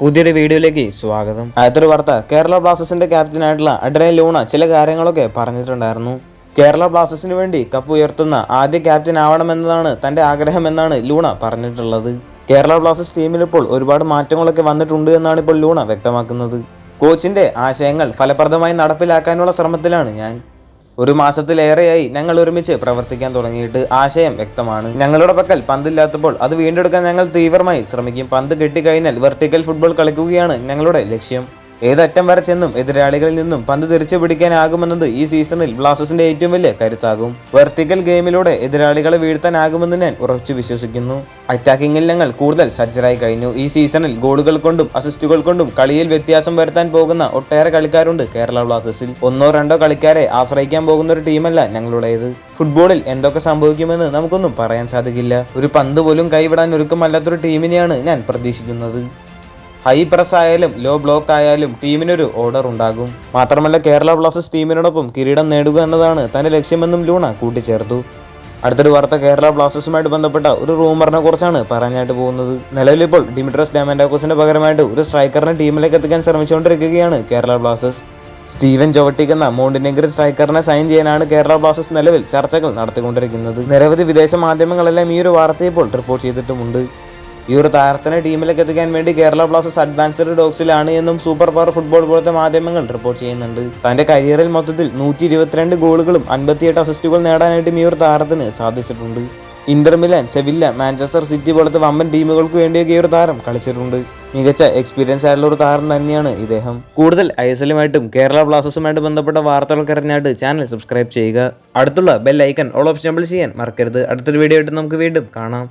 പുതിയൊരു വീഡിയോയിലേക്ക് സ്വാഗതം. അടുത്തൊരു വാർത്ത കേരള ബ്ലാസ്റ്റേഴ്സിന്റെ ക്യാപ്റ്റനായിട്ടുള്ള അഡ്രൈൻ ലൂണ ചില കാര്യങ്ങളൊക്കെ പറഞ്ഞിട്ടുണ്ടായിരുന്നു. കേരള ബ്ലാസ്റ്റേഴ്സിന് വേണ്ടി കപ്പ് ഉയർത്തുന്ന ആദ്യ ക്യാപ്റ്റൻ ആവണമെന്നതാണ് തന്റെ ആഗ്രഹം എന്നാണ് ലൂണ പറഞ്ഞിട്ടുള്ളത്. കേരള ബ്ലാസ്റ്റേഴ്സ് ടീമിൽ ഇപ്പോൾ ഒരുപാട് മാറ്റങ്ങളൊക്കെ വന്നിട്ടുണ്ട് എന്നാണ് ഇപ്പോൾ ലൂണ വ്യക്തമാക്കുന്നത്. കോച്ചിന്റെ ആശയങ്ങൾ ഫലപ്രദമായി നടപ്പിലാക്കാനുള്ള ശ്രമത്തിലാണ് ഞാൻ. ഒരു മാസത്തിലേറെയായി ഞങ്ങൾ ഒരുമിച്ച് പ്രവർത്തിക്കാൻ തുടങ്ങിയിട്ട് ആശയം വ്യക്തമാണ്. ഞങ്ങളുടെ പക്കൽ പന്തില്ലാത്തപ്പോൾ അത് വീണ്ടെടുക്കാൻ ഞങ്ങൾ തീവ്രമായി ശ്രമിക്കും. പന്ത് കിട്ടിക്കഴിഞ്ഞാൽ വെർട്ടിക്കൽ ഫുട്ബോൾ കളിക്കുകയാണ് ഞങ്ങളുടെ ലക്ഷ്യം. ഏതറ്റം വരെ ചെന്നും എതിരാളികളിൽ നിന്നും പന്ത് തിരിച്ചു പിടിക്കാനാകുമെന്നത് ഈ സീസണിൽ ബ്ലാസ്റ്റേഴ്സിന്റെ ഏറ്റവും വലിയ കരുത്താകും. വെർട്ടിക്കൽ ഗെയിമിലൂടെ എതിരാളികളെ വീഴ്ത്താനാകുമെന്ന് ഞാൻ ഉറച്ചു വിശ്വസിക്കുന്നു. അറ്റാക്കിങ്ങിൽ ഞങ്ങൾ കൂടുതൽ സജ്ജരായി കഴിഞ്ഞു. ഈ സീസണിൽ ഗോളുകൾ കൊണ്ടും അസിസ്റ്റുകൾ കൊണ്ടും കളിയിൽ വ്യത്യാസം വരുത്താൻ പോകുന്ന ഒട്ടേറെ കളിക്കാരുണ്ട് കേരള ബ്ലാസ്റ്റേഴ്സിൽ. ഒന്നോ രണ്ടോ കളിക്കാരെ ആശ്രയിക്കാൻ പോകുന്ന ഒരു ടീമല്ല ഞങ്ങളുടേത്. ഫുട്ബോളിൽ എന്തൊക്കെ സംഭവിക്കുമെന്ന് നമുക്കൊന്നും പറയാൻ സാധിക്കില്ല. ഒരു പന്ത് പോലും കൈവിടാൻ ഒരുക്കമല്ലാത്തൊരു ടീമിനെയാണ് ഞാൻ പ്രതീക്ഷിക്കുന്നത്. ഹൈ പ്രസ് ആയാലും ലോ ബ്ലോക്ക് ആയാലും ടീമിനൊരു ഓർഡർ ഉണ്ടാകും. മാത്രമല്ല കേരള ബ്ലാസ്റ്റേഴ്സ് ടീമിനോടൊപ്പം കിരീടം നേടുക എന്നതാണ് തന്റെ ലക്ഷ്യമെന്നും ലൂണ കൂട്ടിച്ചേർത്തു. അടുത്തൊരു വാർത്ത കേരള ബ്ലാസ്റ്റേഴ്സുമായിട്ട് ബന്ധപ്പെട്ട ഒരു റൂമറിനെ കുറിച്ചാണ് പറയാനായിട്ട് പോകുന്നത്. നിലവിലിപ്പോൾ ഡിമിട്രസ് ഡാമൻഡാക്കോസിന്റെ പകരമായിട്ട് ഒരു സ്ട്രൈക്കറിനെ ടീമിലേക്ക് എത്തിക്കാൻ ശ്രമിച്ചുകൊണ്ടിരിക്കുകയാണ് കേരള ബ്ലാസ്റ്റേഴ്സ്. സ്റ്റീവൻ ജോവട്ടിക് എന്ന മോണ്ടിനെഗർ സ്ട്രൈക്കറിനെ സൈൻ ചെയ്യാനാണ് കേരള ബ്ലാസ്റ്റേഴ്സ് നിലവിൽ ചർച്ചകൾ നടത്തിക്കൊണ്ടിരിക്കുന്നത്. നിരവധി വിദേശ മാധ്യമങ്ങളെല്ലാം ഈ ഒരു വാർത്തയിപ്പോൾ റിപ്പോർട്ട് ചെയ്തിട്ടുമുണ്ട്. ഈ ഒരു താരത്തിനെ ടീമിലേക്ക് എത്തിക്കാൻ വേണ്ടി കേരള ബ്ലാസ്റ്റേഴ്സ് അഡ്വാൻസ്ഡ് ഡോക്സിലാണ് എന്നും സൂപ്പർ പവർ ഫുട്ബോൾ പോലത്തെ മാധ്യമങ്ങൾ റിപ്പോർട്ട് ചെയ്യുന്നുണ്ട്. തന്റെ കരിയറിൽ മൊത്തത്തിൽ നൂറ്റി ഇരുപത്തിരണ്ട് ഗോളുകളും അൻപത്തിയെട്ട് അസിസ്റ്റുകൾ നേടാനായിട്ടും ഈ ഒരു താരത്തിന് സാധിച്ചിട്ടുണ്ട്. Inter Milan Sevilla Manchester City പോലത്തെ വമ്പൻ ടീമുകൾക്ക് വേണ്ടിയൊക്കെ ഈ ഒരു താരം കളിച്ചിട്ടുണ്ട്. മികച്ച എക്സ്പീരിയൻസ് ആയിട്ടുള്ള ഒരു താരം തന്നെയാണ് ഇദ്ദേഹം. കൂടുതൽ ഐ എസ് എല്ലുമായിട്ടും കേരള ബ്ലാസ്റ്റേഴ്സുമായിട്ട് ബന്ധപ്പെട്ട വാർത്തകൾക്ക് അറിഞ്ഞായിട്ട് ചാനൽ സബ്സ്ക്രൈബ് ചെയ്യുക. അടുത്തുള്ള ബെൽ ഐക്കൺ ഓൾ ഓപ്ഷൻ ചെയ്യാൻ മറക്കരുത്. അടുത്തൊരു വീഡിയോ ആയിട്ട് നമുക്ക് വീണ്ടും കാണാം.